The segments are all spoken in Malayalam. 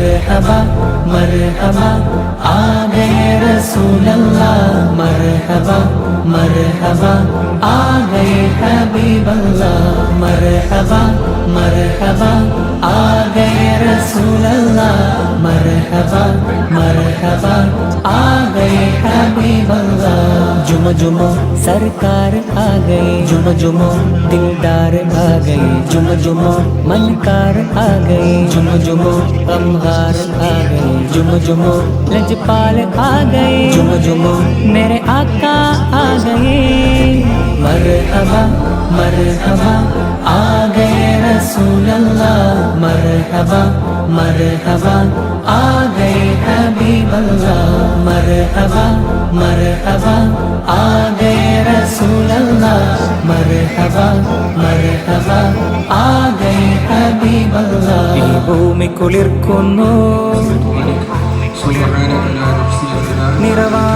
मरहबा मरहबा आ गए रसूल अल्लाह मरहबा मरहबा आ गए हबीब अल्लाह मरहबा मरहबा। आ गए रसूल अल्लाह मरहबा मरहबा। आ गए हबीब अल्लाह जुम जुमो सरकार आ गए जुम जुमो दिलदार आ गए जुम जुमो मनकार आ गए जुम जुमो गमगार आ गए जुम जुमो लजपाल आ गए जुम जुमो मेरे आका आ गए। മർഹബ മർഹബ ആ ഗയ മർഹബ മർഹബ ആ ഗയ മർഹബ മർഹബ ആ ഗയ മർഹബ മർഹബ ആ ഗയ ഹബീബ് ഈ ഭൂമി കുളിർക്കുന്നു നിറവാ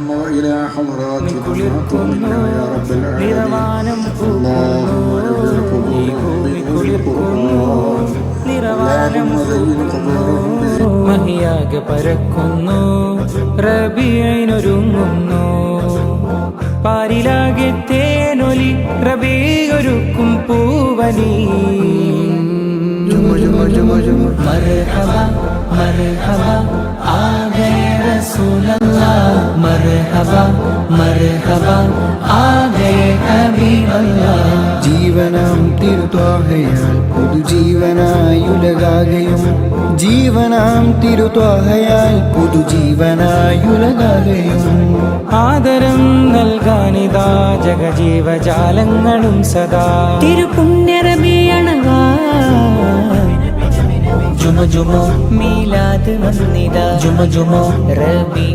الضم إلى حضرات فاطمة يا رب العالمين اللهم اجعل قبورهم من القرآن اللهم زين قبورهم മഹിയാകെ പരക്കുന്നു റബിയനൊരുങ്ങുന്നു പാരിലാകെ തേനൊലി റബിയൊരുക്കും പൂവനി മർഹബ മർഹബ ആ മർഹബ മർഹബ ആഗേ ഹബീബല്ല. ജീവനം തിരുത്വാഹയാൽ പുതുജീവനായുലകാകയും ജീവനാം തിരുത്വാഹയാൽ പുതുജീവനായുലകാകയും ആദരം നൽകാനിതാ ജഗജീവജാലങ്ങളും സദാ. തിരുപുണ്യരമിയണങ്ങാ ജുമ ജുമോ മീലാത് വന്നിതാ. ജുമ ജുമോ റബി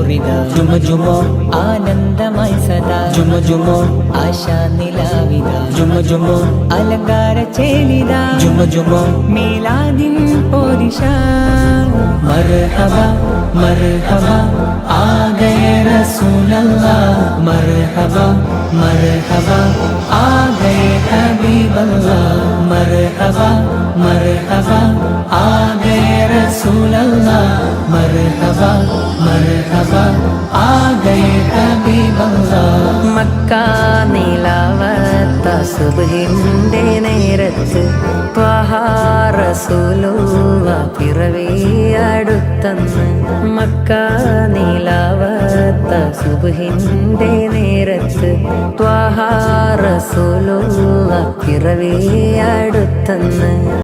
പൂരിത ജുമ ജുമോ ആനന്ദമായി സദാ ജുമ ജുമോ ആശാ നിലാവിത ജുമ ജുമോ അലങ്കാര ചേലിത ജുമ ജുമോ മീലാദിൻ പോരിഷ മർഹബ മർഹബ ആ ഗയ റസൂലല്ലാ മർഹബ മർഹബ ആ ഗയ ഹബീബല്ലാ മർഹബ മർഹബ ആ ഗയ റസൂലല്ലാ മർഹബ മർഹബ ആ ഗയ കബി മക്ക നിലവത്ത സുബഹിന്റെ നേരത്ത് പഹാറസൂലുവ പിറവിയടുത്തന്ന് മക്ക നിലവത്ത സുബഹിന്റെ നേരത്ത് ത്വഹാറസൂലുവ പിറവിയടുത്തന്ന്